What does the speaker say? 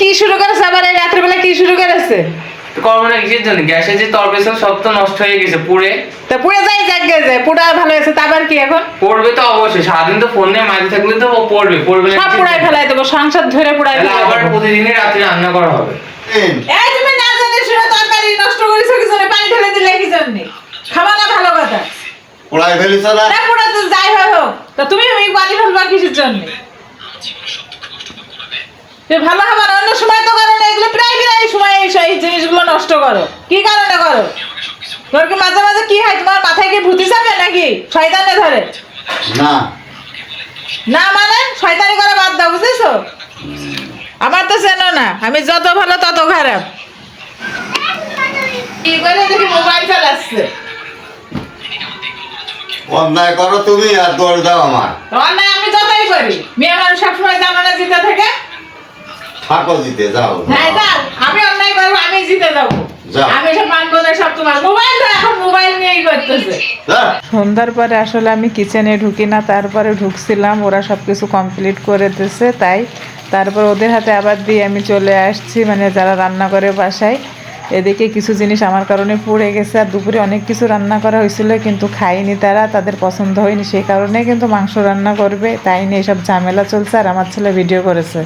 কি শুরু করেছে আবার এই রাত্রিবেলা কি শুরু করেছে? তো করব না কিসের জন্য? গ্যাসের যে তরকারি ছিল সব তো নষ্ট হয়ে গেছে পুড়ে। তা পুড়ে যাই যাক গেছে পুরা ভালো হয়েছে তা আবার কি এখন? পড়বে তো অবশ্যই সারাদিন তো ফোন নিয়ে মাঝে থাকলে তো পড়বে পড়বে সব পুড়াই ফেলাই দেবো সংসার ধরে পুড়াই ফেলাই আবার প্রতিদিনই রাত্রে রান্না করা হবে। এই। তুমি না জানি শুনে তরকারি নষ্ট করেছ কি জন্য পানি ঢেলে দিলে কি জন্য না ভালো কথা। পোড়াই না। যাই হয় হোক। তা তুমি ওই পানি ফেলবা কিসের জন্য? ভালো অন্য সময় তো করো না এগুলো প্রায় প্রায় সময় এই এই জিনিসগুলো নষ্ট করো। কি কারণে করো? তোর কি মাঝে মাঝে কি হয় তোমার মাথায় কি ভূতি চাপে নাকি? শয়তানে ধরে? না। না মানে? শয়তানি করে বাদ দাও বুঝেছ? আমার তো চেনো না আমি যত ভালো তত খারাপ। কি করে দেখি মোবাইল চালাচ্ছে অন্যায় করো তুমি আর দৌড় দাও আমার। না আমি যতই করি মেয়ে মানুষ সবসময় জানো না জিতে থেকে দিতে যাও হ্যাঁ যাও। আমি অন্যায় করব আমি জিতে যাব। যাও। আমি সব মানবো না সব তোমার। মোবাইল তো এখন মোবাইল নিয়েই করতেছে। যা। সন্ধ্যার পরে আসলে আমি কিচেনে ঢুকি না তারপরে ঢুকছিলাম ওরা সব কিছু কমপ্লিট করে দিয়েছে তাই। তারপর ওদের হাতে আবার দিয়ে আমি চলে আসছি মানে যারা রান্না করে বাসায়। এদিকে কিছু জিনিস আমার কারণে পুড়ে গেছে আর দুপুরে অনেক কিছু রান্না করা হয়েছিল কিন্তু খাইনি তারা তাদের পছন্দ হয়নি সেই কারণে কিন্তু মাংস রান্না করবে তাই নিয়ে এসব ঝামেলা চলছে আর আমার ছেলে ভিডিও করেছে।